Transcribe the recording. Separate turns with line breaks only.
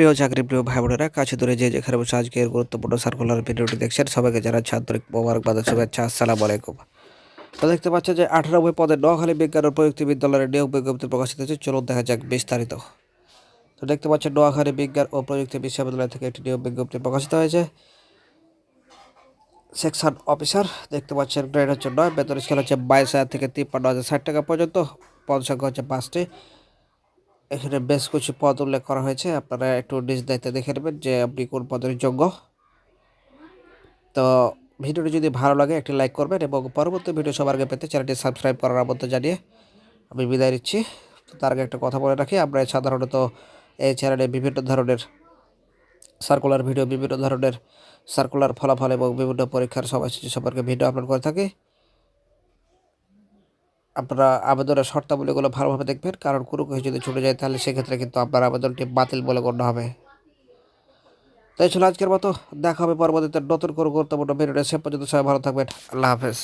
প্রিয় চাকরি প্রিয় ভাই বোনেরা, কাছে দূরে যে যেখানে বসে আজকের গুরুত্বপূর্ণ সার্কুলার ভিডিওটি দেখছেন, সবাইকে যারা আন্তরিক মোবারকবাদ শুভেচ্ছা। আসসালামু আলাইকুম। তো দেখতে পাচ্ছেন যে আঠারোবই পদে নোয়াখালী বিজ্ঞান ও প্রযুক্তি বিদ্যালয়ের নিয়োগ বিজ্ঞপ্তি প্রকাশিত হয়েছে। চলুন দেখা যাক বিস্তারিত। তো দেখতে পাচ্ছেন নোয়াখালী বিজ্ঞান ও প্রযুক্তি বিশ্ববিদ্যালয় থেকে একটি নিয়োগ বিজ্ঞপ্তি প্রকাশিত হয়েছে। সেকশন অফিসার, দেখতে পাচ্ছেন গ্রেড হচ্ছে নয়, বেতন স্কেল হচ্ছে বাইশ হাজার থেকে তিপ্পান্ন হাজার ষাট টাকা পর্যন্ত, পদ সংখ্যা হচ্ছে পাঁচটি। এখানে বেশ কিছু পদ উল্লেখ করা হয়েছে। আপনারা একটু নিজ দায়িত্বে দেখে নেবেন যে আপনি কোন পদের যোগ্য। তো ভিডিওটি যদি ভালো লাগে, একটি লাইক করবেন এবং পরবর্তী ভিডিও সবার আগে পেতে চ্যানেলটি সাবস্ক্রাইব করার আমন্ত্রণ জানিয়ে আমি বিদায় নিচ্ছি। তো তার আগে একটা কথা বলে রাখি, আমরা সাধারণত এই চ্যানেলে বিভিন্ন ধরনের সার্কুলার ভিডিও বিভিন্ন ধরনের সার্কুলার ফলাফল এবং বিভিন্ন পরীক্ষার সময়সূচি সম্পর্কে ভিডিও আপলোড করে থাকি। আপনারা আবেদনের শর্তাবলীগুলো ভালোভাবে দেখবেন। কারণ কোনো কিছু যদি ছুটে যায়, তাহলে সেক্ষেত্রে কিন্তু আপনার আবেদনটি বাতিল বলে গণ্য হবে। তাই ছিল আজকের মতো। দেখা হবে পরবর্তীতে নতুন করে গুরুত্বপূর্ণ ভিডিওটা সে পর্যন্ত সবাই ভালো থাকবেন। আল্লাহ হাফেজ।